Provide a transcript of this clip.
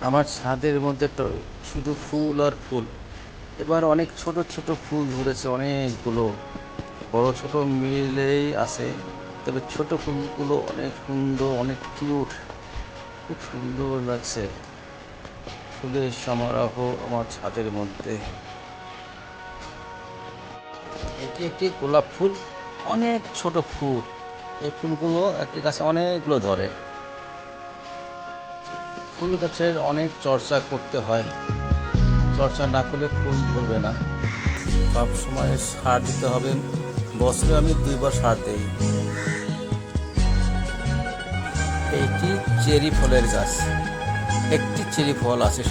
আমার ছাদের মধ্যে তো শুধু ফুল আর ফুল। এবার অনেক ছোট ছোট ফুল ধরেছে অনেকগুলো। বড় ছোট মিলেই আছে। তবে ছোট ফুলগুলো অনেক সুন্দর, অনেক কিউট খুব সুন্দর লাগছে। ফুলের সমারোহ আমার ছাদের মধ্যে। এটি একটি গোলাপ ফুল, অনেক ছোট ফুল। এই ফুলগুলো একটি গাছে অনেকগুলো ধরে। ফুল গাছের অনেক চর্চা করতে হয়। চর্চা না করলে ফুল ধরবে না। সব সময় সার দিতে হবে। বছরে আমি দুইবার সার দিই। এইটি চেরি ফলের গাছ। একটি চেরি ফল আছে